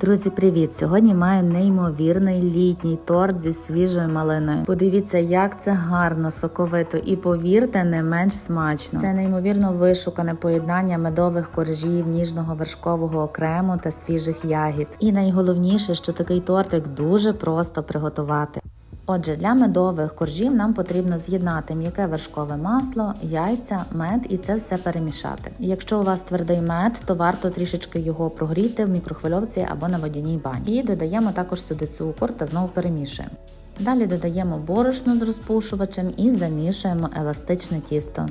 Друзі, привіт! Сьогодні маю неймовірний літній торт зі свіжою малиною. Подивіться, як це гарно, соковито, і повірте, не менш смачно. Це неймовірно вишукане поєднання медових коржів, ніжного вершкового окрему та свіжих ягід. І найголовніше, що такий тортик дуже просто приготувати. Отже, для медових коржів нам потрібно з'єднати м'яке вершкове масло, яйця, мед і це все перемішати. Якщо у вас твердий мед, то варто трішечки його прогріти в мікрохвильовці або на водяній бані. І додаємо також сюди цукор та знову перемішуємо. Далі додаємо борошно з розпушувачем і замішуємо еластичне тісто.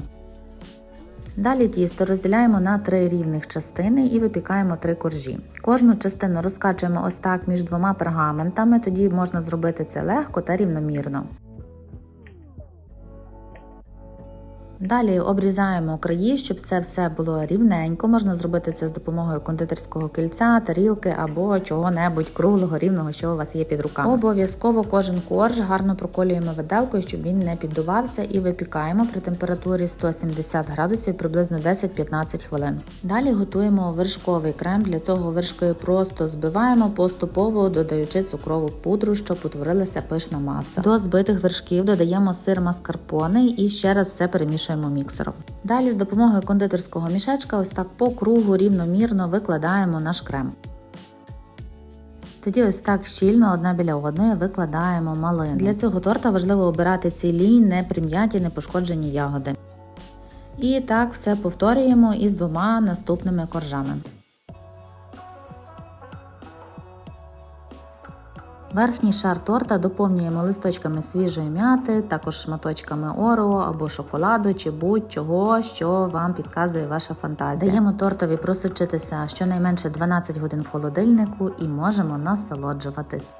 Далі тісто розділяємо на три рівних частини і випікаємо три коржі. Кожну частину розкачуємо ось так між двома пергаментами, тоді можна зробити це легко та рівномірно. Далі обрізаємо краї, щоб це все було рівненько. Можна зробити це з допомогою кондитерського кільця, тарілки або чого-небудь круглого, рівного, що у вас є під руками. Обов'язково кожен корж гарно проколюємо виделкою, щоб він не піддувався, і випікаємо при температурі 170 градусів приблизно 10-15 хвилин. Далі готуємо вершковий крем. Для цього вершки просто збиваємо поступово, додаючи цукрову пудру, щоб утворилася пишна маса. До збитих вершків додаємо сир маскарпоне і ще раз все перемішуємо міксером. Далі з допомогою кондитерського мішечка ось так по кругу рівномірно викладаємо наш крем. Тоді ось так щільно одна біля одної викладаємо малину. Для цього торта важливо обирати цілі, не прим'яті, не пошкоджені ягоди. І так все повторюємо із двома наступними коржами. Верхній шар торта доповнюємо листочками свіжої м'яти, також шматочками орео або шоколаду чи будь-чого, що вам підказує ваша фантазія. Даємо тортові просочитися щонайменше 12 годин в холодильнику і можемо насолоджуватись.